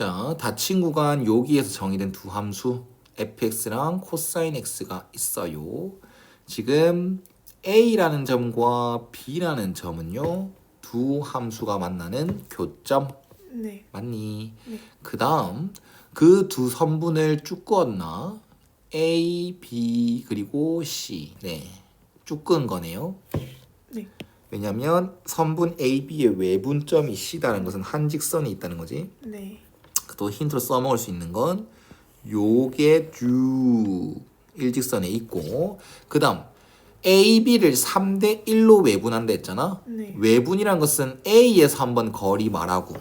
자, 닫힌 구간 여기에서 정의된 두 함수 fx랑 코사인 x가 있어요. 지금 a라는 점과 b라는 점은요. 두 함수가 만나는 교점 네. 맞니? 네. 그 다음 그 두 선분을 쭉 그었나? A, B 그리고 C 네. 쭉 그은 거네요. 네. 왜냐면 선분 A, B의 외분점이 C다는 것은 한 직선이 있다는 거지. 네. 또 힌트로 써먹을 수 있는 건 요게 쭉 일직선에 있고 그 다음 A, B를 3대 1로 외분한다 했잖아. 네. 외분이란 것은 A에서 한번 거리 말하고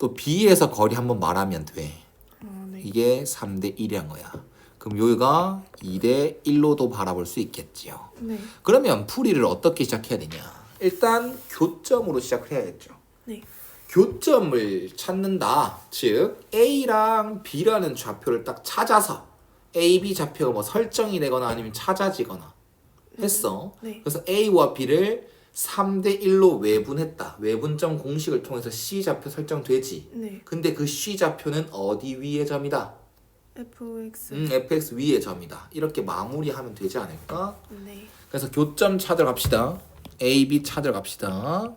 또 B에서 거리 한번 말하면 돼. 아, 네. 이게 3대 1이란 거야. 그럼 여기가 2대 1로도 바라볼 수 있겠지요. 네. 그러면 풀이를 어떻게 시작해야 되냐? 일단 교점으로 시작을 해야겠죠. 네. 교점을 찾는다. 즉 A랑 B라는 좌표를 딱 찾아서 A, B 좌표가 뭐 설정이 되거나 아니면 찾아지거나 했어. 네. 그래서 A와 B를 3대 1로 외분했다. 외분점 공식을 통해서 C 좌표 설정되지. 네. 근데 그 C 좌표는 어디 위의 점이다? fx. 음, fx 위의 점이다. 이렇게 마무리하면 되지 않을까? 네. 그래서 교점 찾으러 갑시다. A, B 찾으러 갑시다.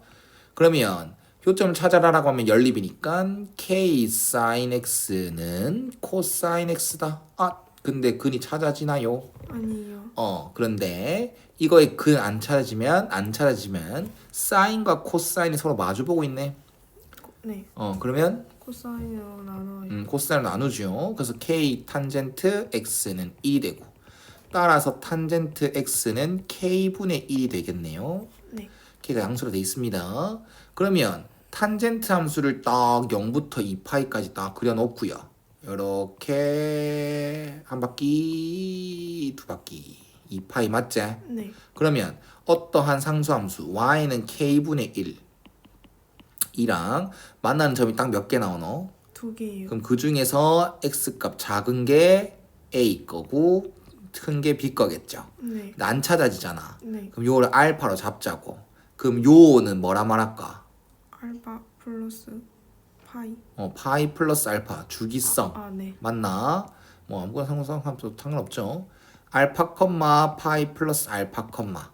그러면 교점을 찾아라라고 하면 연립이니까 K sin X는 코사인 X다. 아, 근데 근이 찾아지나요? 아니요. 어, 그런데 이거의 근 안 찾아지면 안 찾아지면 사인과 코사인이 서로 마주 보고 있네. 네. 어, 그러면 코사인으로 나눠요. 음, 코사인을 나누죠. 그래서 K 탄젠트 X는 1이 되고 따라서 탄젠트 X는 K분의 1이 되겠네요. 네. K가 양수로 되어 있습니다. 그러면 탄젠트 함수를 딱 0부터 2파이까지 딱 그려놓고요. 이렇게 한 바퀴, 두 바퀴, 2파이 맞지? 네. 그러면 어떠한 상수함수 y는 k분의 1 이랑 만나는 점이 딱 몇 개 나오노? 두 개예요. 그럼 그 중에서 x값 작은 게 a 거고 큰 게 b 거겠죠. 네. 안 찾아지잖아. 네. 그럼 요를 알파로 잡자고. 그럼 요는 뭐라 말할까? 알파 플러스 파이. 어, 파이 플러스 알파 주기성 아, 네. 맞나? 뭐 아무거나 상관없죠. 상관없죠. 알파 컴마 파이 플러스 알파 컴마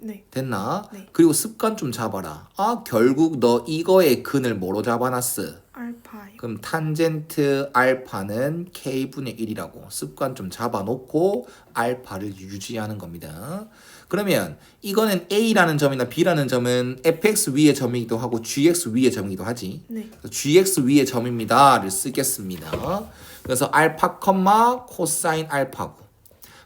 네. 됐나? 네. 그리고 습관 좀 잡아라. 아 결국 너 이거의 근을 뭐로 잡아놨어? 알파요. 그럼 탄젠트 알파는 k분의 1이라고 습관 좀 잡아놓고 알파를 유지하는 겁니다. 그러면 이거는 a라는 점이나 b라는 점은 fx 위의 점이기도 하고 gx 위의 점이기도 하지. 네. gx 위의 점입니다를 쓰겠습니다. 그래서 알파 컴마 코사인 알파고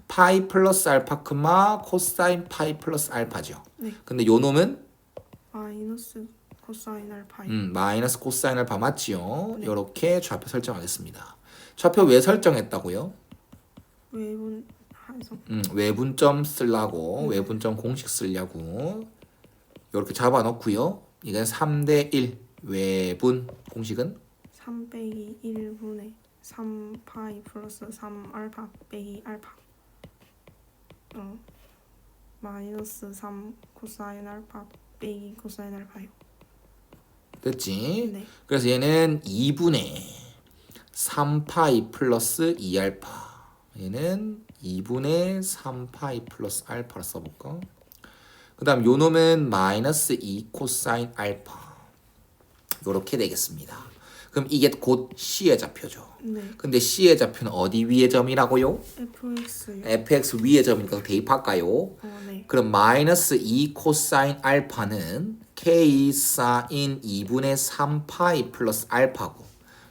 파이 플러스 알파 컴마 코사인 파이 플러스 알파죠. 네. 근데 요 놈은 마이너스 코사인 알파요. 음, 마이너스 코사인 알파 맞지요? 네. 이렇게 좌표 설정하겠습니다. 좌표 왜 설정했다고요? 외분 해서 음, 외분점 쓰려고 네. 외분점 공식 쓰려고 이렇게 잡아 놓고요. 이건 3대 1 외분 공식은 3 빼기 1분의 3 파이 플러스 3 알파 빼기 알파. 어. 마이너스 3 코사인 알파 빼기 코사인 알파요. 됐지? 네. 그래서 얘는 2분의 3파이 플러스 2알파 얘는 2분의 3파이 플러스 알파를 써볼까? 그 다음 요 놈은 마이너스 2 코사인 알파 요렇게 되겠습니다. 그럼 이게 곧 C의 좌표죠. 네. 근데 C의 좌표는 어디 위의 점이라고요? fx요. fx 위의 점이니까 대입할까요? 어, 네. 그럼 마이너스 2 코사인 알파는 k 사인 2분의 3파이 플러스 알파고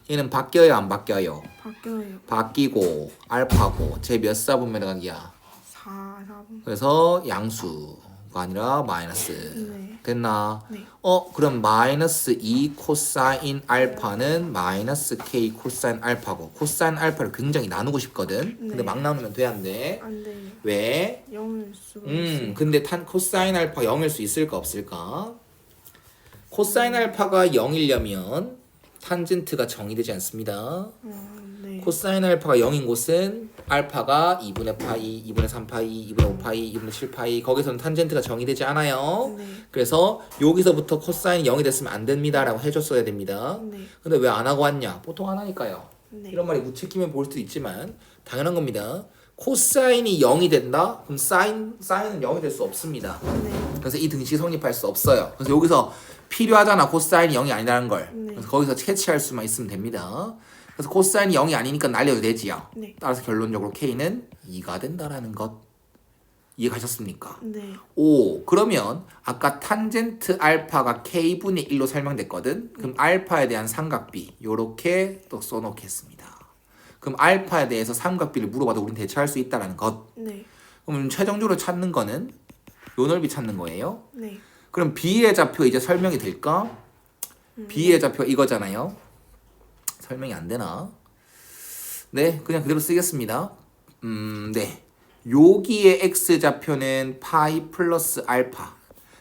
얘는 바뀌어요 안 바뀌어요? 바뀌어요. 바뀌고 알파고 제몇 사분면 각이야 4 4분. 그래서 양수가 아니라 마이너스 네. 됐나? 네. 어 그럼 마이너스 2 코사인 알파는 마이너스 k 코사인 알파고 코사인 알파를 굉장히 나누고 싶거든 근데 네. 막 나누면 돼 안 돼? 안 돼요. 왜? 0일 수가 음. 근데 탄 코사인 알파 0일 수 있을까 없을까? 코사인 알파가 0이려면 탄젠트가 정의되지 않습니다. 어, 네. 코사인 알파가 0인 곳은 알파가 2분의 파이, 2분의 3파이, 2분의 5파이, 2분의 7파이 거기서는 탄젠트가 정의되지 않아요. 네. 그래서 여기서부터 코사인이 0이 됐으면 안 됩니다 라고 해줬어야 됩니다. 네. 근데 왜 안 하고 왔냐? 보통 안 하니까요. 네. 이런 말이 무책임해 보일 수도 있지만 당연한 겁니다. 코사인이 0이 된다? 그럼 사인 사인은 0이 될 수 없습니다. 네. 그래서 이 등식이 성립할 수 없어요. 그래서 여기서 필요하잖아. 코사인이 0이 아니라는 걸. 네. 그래서 거기서 캐치할 수만 있으면 됩니다. 그래서 코사인이 0이 아니니까 날려도 되지요. 네. 따라서 결론적으로 K는 2가 된다라는 것. 이해 가셨습니까? 네. 오, 그러면 아까 탄젠트 알파가 K분의 1로 설명됐거든. 그럼 알파에 대한 삼각비 요렇게 또 써놓겠습니다. 그럼 알파에 대해서 삼각비를 물어봐도 우린 대처할 수 있다라는 것. 네. 그럼 최종적으로 찾는 거는 요 넓이 찾는 거예요. 네. 그럼 B의 좌표 이제 설명이 될까? B의 좌표 이거잖아요. 설명이 안 되나? 네, 그냥 그대로 쓰겠습니다. 음, 네. 여기의 x 좌표는 파이 플러스 알파.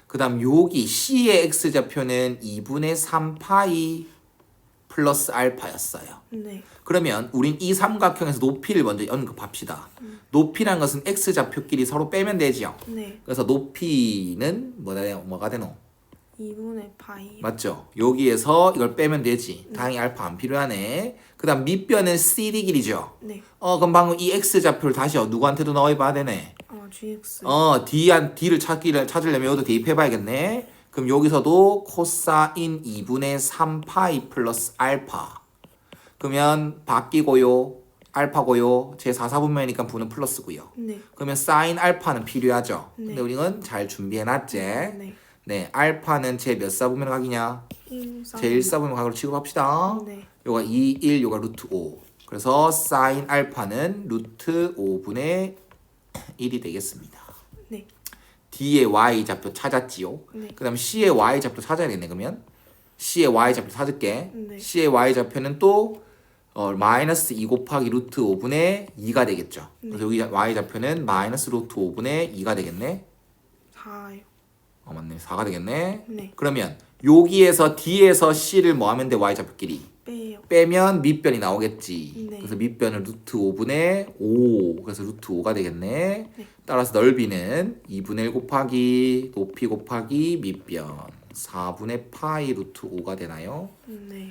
그다음 여기 C의 x 좌표는 2분의 3 파이 플러스 알파였어요. 네. 그러면 우린 이 삼각형에서 높이를 먼저 언급합시다. 높이란 것은 x 좌표끼리 서로 빼면 되지요. 네. 그래서 높이는 뭐다 뭐가 되노? 2분의 파이. 맞죠? 여기에서 이걸 빼면 되지. 다행히 알파 안 필요하네. 그 다음 밑변은 CD 길이죠. 네. 어 그럼 방금 이 x 좌표를 다시 어, 누구한테도 넣어봐야 되네. 어, GX. 어 d한 d를 찾기를 찾으려면 여기도 대입해봐야겠네. 그럼 여기서도 코사인 2분의 3 파이 플러스 알파. 그러면 바뀌고요. 알파고요. 제 4사분면이니까 분은 플러스고요. 네. 그러면 사인 알파는 필요하죠. 근데 네. 우리는 잘 준비해놨지. 네. 네, 알파는 제 몇 사분면 각이냐? 1, 4. 제 1사분면 각으로 취급합시다. 네. 요가 2, 1, 요가 루트 5. 그래서 사인 알파는 루트 5분의 1이 되겠습니다. 네. D의 y 좌표 찾았지요. 네. 그다음 C의 y 좌표 찾아야겠네 그러면 C의 y 좌표 찾을게. 네. C의 y 좌표는 또 어, 마이너스 2 곱하기 루트 5분의 2가 되겠죠. 그래서 여기 y 좌표는 마이너스 루트 5분의 2가 되겠네. 4요. 어 맞네 4가 되겠네. 네. 그러면 여기에서 D에서 C를 뭐 하면 돼 y 좌표끼리 빼요. 빼면 밑변이 나오겠지. 네. 그래서 밑변은 루트 5분의 5. 그래서 루트 5가 되겠네. 네. 따라서 넓이는 2분의 1 곱하기 높이 곱하기 밑변 4분의 파이 루트 5가 되나요? 네.